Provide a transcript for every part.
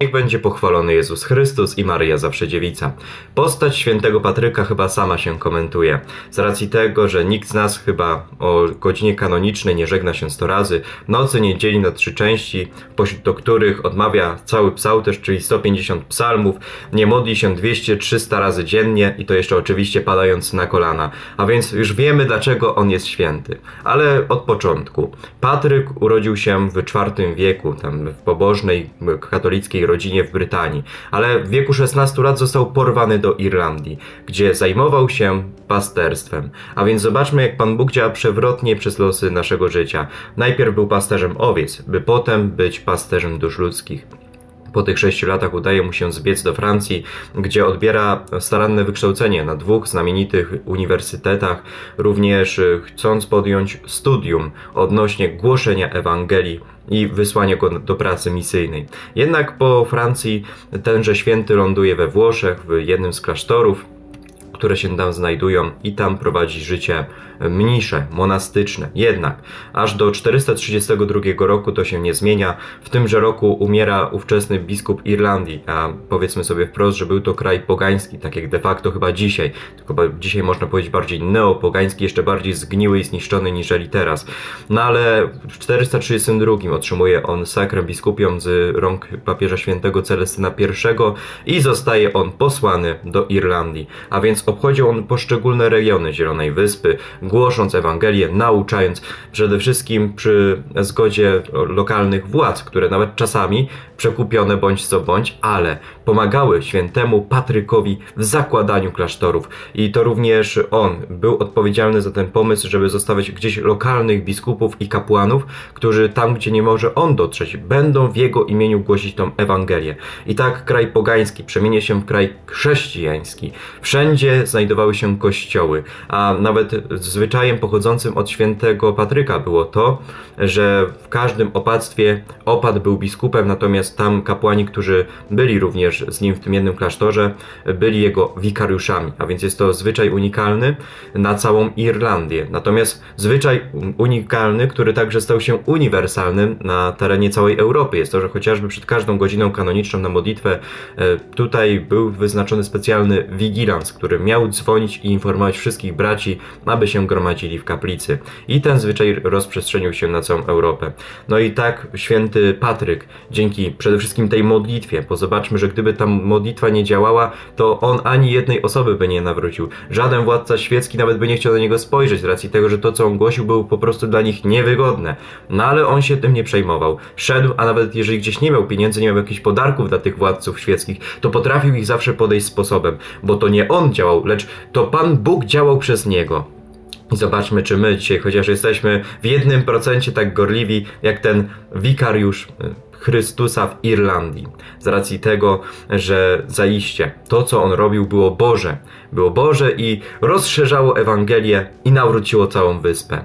Niech będzie pochwalony Jezus Chrystus i Maryja zawsze dziewica. Postać świętego Patryka chyba sama się komentuje. Z racji tego, że nikt z nas chyba o godzinie kanonicznej nie żegna się sto razy, nocy nie dzieli na trzy części, pośród których odmawia cały psałterz, czyli 150 psalmów, nie modli się 200-300 razy dziennie i to jeszcze oczywiście padając na kolana. A więc już wiemy dlaczego on jest święty. Ale od początku. Patryk urodził się w IV wieku, tam w pobożnej katolickiej rodzinie w Brytanii, ale w wieku 16 lat został porwany do Irlandii, gdzie zajmował się pasterstwem. A więc zobaczmy, jak Pan Bóg działa przewrotnie przez losy naszego życia. Najpierw był pasterzem owiec, by potem być pasterzem dusz ludzkich. Po tych sześciu latach udaje mu się zbiec do Francji, gdzie odbiera staranne wykształcenie na dwóch znamienitych uniwersytetach, również y, chcąc podjąć studium odnośnie głoszenia Ewangelii i wysłania go do pracy misyjnej. Jednak po Francji tenże święty ląduje we Włoszech, w jednym z klasztorów, które się tam znajdują i tam prowadzi życie mnisze, monastyczne. Jednak aż do 432 roku to się nie zmienia. W tymże roku umiera ówczesny biskup Irlandii, a powiedzmy sobie wprost, że był to kraj pogański, tak jak de facto chyba dzisiaj. Tylko dzisiaj można powiedzieć bardziej neopogański, jeszcze bardziej zgniły i zniszczony niżeli teraz. No ale w 432 otrzymuje on sakrem biskupią z rąk papieża świętego Celestyna I i zostaje on posłany do Irlandii. A więc obchodził on poszczególne regiony Zielonej Wyspy, głosząc Ewangelię, nauczając przede wszystkim przy zgodzie lokalnych władz, które nawet czasami przekupione bądź co bądź, ale pomagały świętemu Patrykowi w zakładaniu klasztorów. I to również on był odpowiedzialny za ten pomysł, żeby zostawiać gdzieś lokalnych biskupów i kapłanów, którzy tam, gdzie nie może on dotrzeć, będą w jego imieniu głosić tą Ewangelię. I tak kraj pogański przemienie się w kraj chrześcijański. Wszędzie znajdowały się kościoły, a nawet zwyczajem pochodzącym od świętego Patryka było to, że w każdym opactwie opat był biskupem, natomiast tam kapłani, którzy byli również z nim w tym jednym klasztorze, byli jego wikariuszami, a więc jest to zwyczaj unikalny na całą Irlandię. Natomiast zwyczaj unikalny, który także stał się uniwersalnym na terenie całej Europy, jest to, że chociażby przed każdą godziną kanoniczną na modlitwę e, tutaj był wyznaczony specjalny wigilans, który miał dzwonić i informować wszystkich braci, aby się gromadzili w kaplicy. I ten zwyczaj rozprzestrzenił się na całą Europę. No i tak święty Patryk, dzięki przede wszystkim tej modlitwie, bo zobaczmy, że gdyby ta modlitwa nie działała, to on ani jednej osoby by nie nawrócił. Żaden władca świecki nawet by nie chciał na niego spojrzeć, z racji tego, że to, co on głosił, było po prostu dla nich niewygodne. No ale on się tym nie przejmował. Szedł, a nawet jeżeli gdzieś nie miał pieniędzy, nie miał jakichś podarków dla tych władców świeckich, to potrafił ich zawsze podejść sposobem, bo to nie on działał, lecz to Pan Bóg działał przez niego. I zobaczmy, czy my dzisiaj, chociaż jesteśmy w jednym procencie tak gorliwi, jak ten wikariusz Chrystusa w Irlandii. Z racji tego, że zaiste to, co on robił, było Boże. Było Boże i rozszerzało Ewangelię i nawróciło całą wyspę.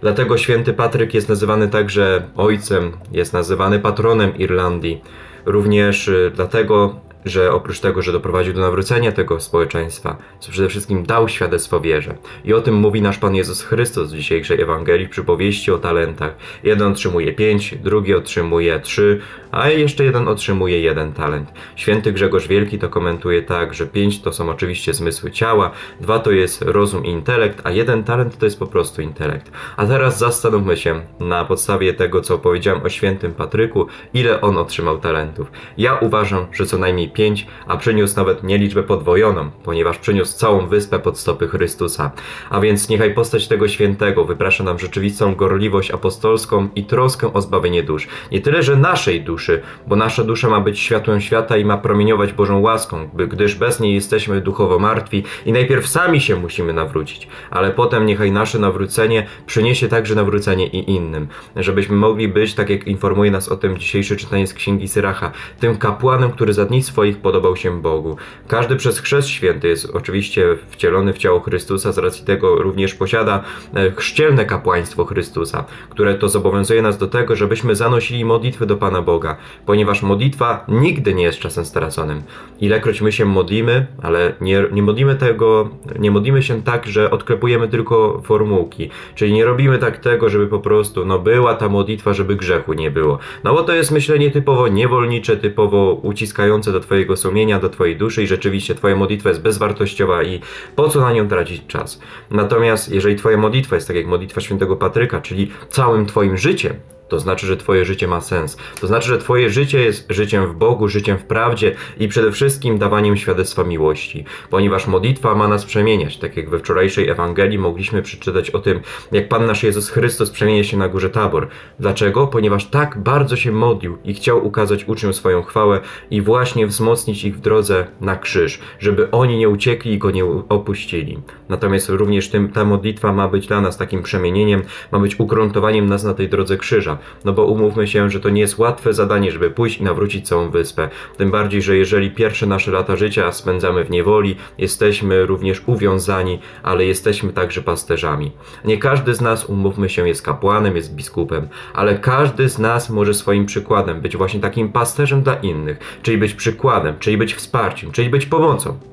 Dlatego święty Patryk jest nazywany także ojcem, jest nazywany patronem Irlandii. Również y, dlatego, że oprócz tego, że doprowadził do nawrócenia tego społeczeństwa, to przede wszystkim dał świadectwo wierze. I o tym mówi nasz Pan Jezus Chrystus w dzisiejszej Ewangelii przy powieści o talentach. Jeden otrzymuje pięć, drugi otrzymuje trzy, a jeszcze jeden otrzymuje jeden talent. Święty Grzegorz Wielki to komentuje tak, że pięć to są oczywiście zmysły ciała, dwa to jest rozum i intelekt, a jeden talent to jest po prostu intelekt. A teraz zastanówmy się na podstawie tego, co powiedziałem o świętym Patryku, ile on otrzymał talentów. Ja uważam, że co najmniej 5, a przyniósł nawet nie liczbę podwojoną, ponieważ przyniósł całą wyspę pod stopy Chrystusa. A więc niechaj postać tego świętego wyprasza nam rzeczywistą gorliwość apostolską i troskę o zbawienie dusz. Nie tyle, że naszej duszy, bo nasza dusza ma być światłem świata i ma promieniować Bożą łaską, gdyż bez niej jesteśmy duchowo martwi i najpierw sami się musimy nawrócić, ale potem niechaj nasze nawrócenie przyniesie także nawrócenie i innym, żebyśmy mogli być, tak jak informuje nas o tym dzisiejsze czytanie z Księgi Syracha, tym kapłanem, który za dni swoich podobał się Bogu. Każdy przez chrzest święty jest oczywiście wcielony w ciało Chrystusa, z racji tego również posiada e, chrzcielne kapłaństwo Chrystusa, które to zobowiązuje nas do tego, żebyśmy zanosili modlitwy do Pana Boga, ponieważ modlitwa nigdy nie jest czasem straconym. Ilekroć my się modlimy, ale nie, nie modlimy tego, nie modlimy się tak, że odklepujemy tylko formułki, czyli nie robimy tak tego, żeby po prostu, no była ta modlitwa, żeby grzechu nie było. No bo to jest myślenie typowo niewolnicze, typowo uciskające do sumienia, do Twojej duszy i rzeczywiście Twoja modlitwa jest bezwartościowa i po co na nią tracić czas. Natomiast jeżeli Twoja modlitwa jest tak jak modlitwa świętego Patryka, czyli całym Twoim życiem, to znaczy, że Twoje życie ma sens. To znaczy, że Twoje życie jest życiem w Bogu, życiem w prawdzie i przede wszystkim dawaniem świadectwa miłości. Ponieważ modlitwa ma nas przemieniać. Tak jak we wczorajszej Ewangelii mogliśmy przeczytać o tym, jak Pan nasz Jezus Chrystus przemienia się na górze Tabor. Dlaczego? Ponieważ tak bardzo się modlił i chciał ukazać uczniom swoją chwałę i właśnie wzmocnić ich w drodze na krzyż, żeby oni nie uciekli i go nie opuścili. Natomiast również tym, ta modlitwa ma być dla nas takim przemienieniem, ma być ugruntowaniem nas na tej drodze krzyża. No bo umówmy się, że to nie jest łatwe zadanie, żeby pójść i nawrócić całą wyspę. Tym bardziej, że jeżeli pierwsze nasze lata życia spędzamy w niewoli, jesteśmy również uwiązani, ale jesteśmy także pasterzami. Nie każdy z nas, umówmy się, jest kapłanem, jest biskupem, ale każdy z nas może swoim przykładem być właśnie takim pasterzem dla innych, czyli być przykładem, czyli być wsparciem, czyli być pomocą.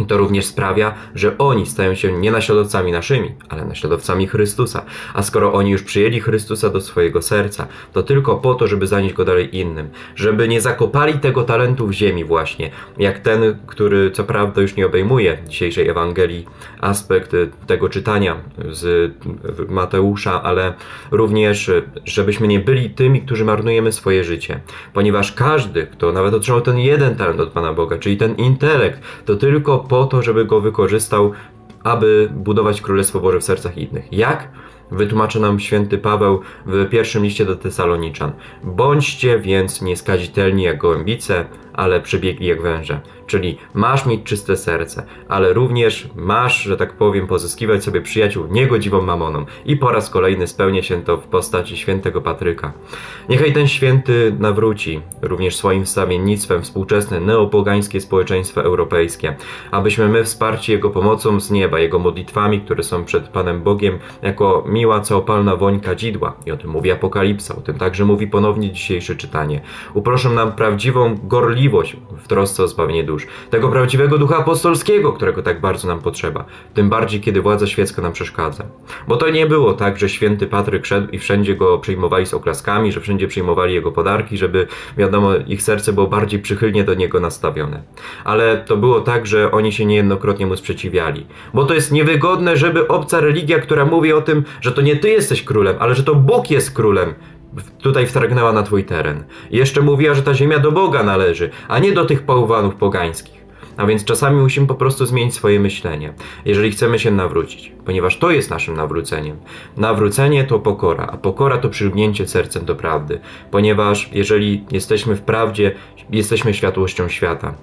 I to również sprawia, że oni stają się nie naśladowcami naszymi, ale naśladowcami Chrystusa. A skoro oni już przyjęli Chrystusa do swojego serca, to tylko po to, żeby zanieść go dalej innym. Żeby nie zakopali tego talentu w ziemi właśnie, jak ten, który co prawda już nie obejmuje dzisiejszej Ewangelii aspekt tego czytania z Mateusza, ale również, żebyśmy nie byli tymi, którzy marnujemy swoje życie. Ponieważ każdy, kto nawet otrzymał ten jeden talent od Pana Boga, czyli ten intelekt, to tylko po to, żeby go wykorzystał, aby budować Królestwo Boże w sercach innych. Jak? Wytłumaczy nam święty Paweł w pierwszym liście do Tesaloniczan. Bądźcie więc nieskazitelni jak gołębice, ale przebiegli jak węże. Czyli masz mieć czyste serce, ale również masz, że tak powiem, pozyskiwać sobie przyjaciół niegodziwą mamoną. I po raz kolejny spełnia się to w postaci świętego Patryka. Niechaj ten święty nawróci również swoim wstawiennictwem współczesne neopogańskie społeczeństwo europejskie, abyśmy my wsparci Jego pomocą z nieba, Jego modlitwami, które są przed Panem Bogiem, jako miła całopalna woń kadzidła. I o tym mówi Apokalipsa, o tym także mówi ponownie dzisiejsze czytanie. Uproszą nam prawdziwą gorliwość w trosce o zbawienie dusz tego prawdziwego ducha apostolskiego, którego tak bardzo nam potrzeba, tym bardziej kiedy władza świecka nam przeszkadza. Bo to nie było tak, że święty Patryk szedł i wszędzie go przyjmowali z oklaskami, że wszędzie przyjmowali jego podarki, żeby wiadomo, ich serce było bardziej przychylnie do niego nastawione. Ale to było tak, że oni się niejednokrotnie mu sprzeciwiali. Bo to jest niewygodne, żeby obca religia, która mówi o tym, że to nie ty jesteś królem, ale że to Bóg jest królem, tutaj wtargnęła na twój teren. I jeszcze mówiła, że ta ziemia do Boga należy, a nie do tych pałwanów pogańskich. A więc czasami musimy po prostu zmienić swoje myślenie, jeżeli chcemy się nawrócić, ponieważ to jest naszym nawróceniem. Nawrócenie to pokora, a pokora to przylgnięcie sercem do prawdy, ponieważ jeżeli jesteśmy w prawdzie, jesteśmy światłością świata.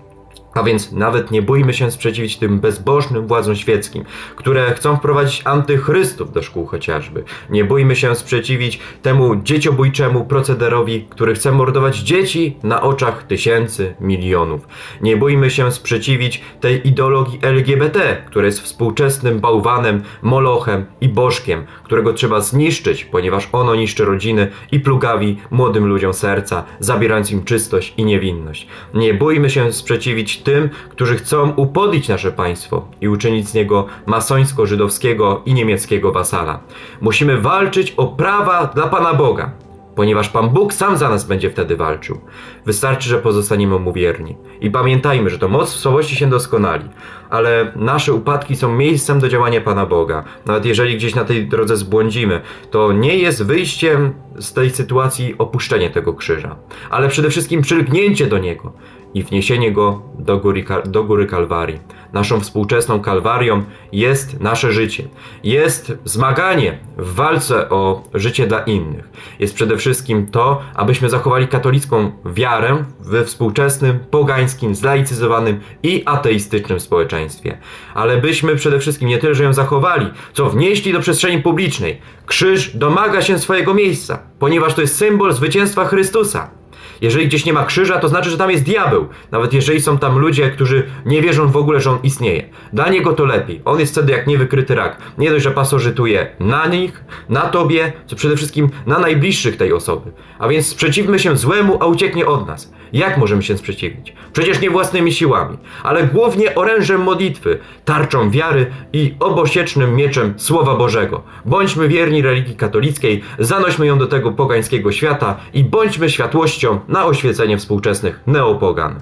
A więc nawet nie bójmy się sprzeciwić tym bezbożnym władzom świeckim, które chcą wprowadzić antychrystów do szkół chociażby. Nie bójmy się sprzeciwić temu dzieciobójczemu procederowi, który chce mordować dzieci na oczach tysięcy, milionów. Nie bójmy się sprzeciwić tej ideologii LGBT, która jest współczesnym bałwanem, molochem i bożkiem, którego trzeba zniszczyć, ponieważ ono niszczy rodziny i plugawi młodym ludziom serca, zabierając im czystość i niewinność. Nie bójmy się sprzeciwić tym, którzy chcą upodlić nasze państwo i uczynić z niego masońsko-żydowskiego i niemieckiego wasala. Musimy walczyć o prawa dla Pana Boga, ponieważ Pan Bóg sam za nas będzie wtedy walczył. Wystarczy, że pozostaniemy mu wierni. I pamiętajmy, że to moc w słabości się doskonali, ale nasze upadki są miejscem do działania Pana Boga. Nawet jeżeli gdzieś na tej drodze zbłądzimy, to nie jest wyjściem z tej sytuacji opuszczenie tego krzyża, ale przede wszystkim przylgnięcie do niego i wniesienie go do góry, do góry Kalwarii. Naszą współczesną Kalwarią jest nasze życie. Jest zmaganie w walce o życie dla innych. Jest przede wszystkim to, abyśmy zachowali katolicką wiarę we współczesnym, pogańskim, zlaicyzowanym i ateistycznym społeczeństwie. Ale byśmy przede wszystkim nie tyle, że ją zachowali, co wnieśli do przestrzeni publicznej. Krzyż domaga się swojego miejsca, ponieważ to jest symbol zwycięstwa Chrystusa. Jeżeli gdzieś nie ma krzyża, to znaczy, że tam jest diabeł. Nawet jeżeli są tam ludzie, którzy nie wierzą w ogóle, że on istnieje. Dla niego to lepiej. On jest wtedy jak niewykryty rak. Nie dość, że pasożytuje na nich, na tobie, co przede wszystkim na najbliższych tej osoby. A więc sprzeciwmy się złemu, a ucieknie od nas. Jak możemy się sprzeciwić? Przecież nie własnymi siłami, ale głównie orężem modlitwy, tarczą wiary i obosiecznym mieczem Słowa Bożego. Bądźmy wierni religii katolickiej, zanośmy ją do tego pogańskiego świata i bądźmy światłością na oświecenie współczesnych neopogan.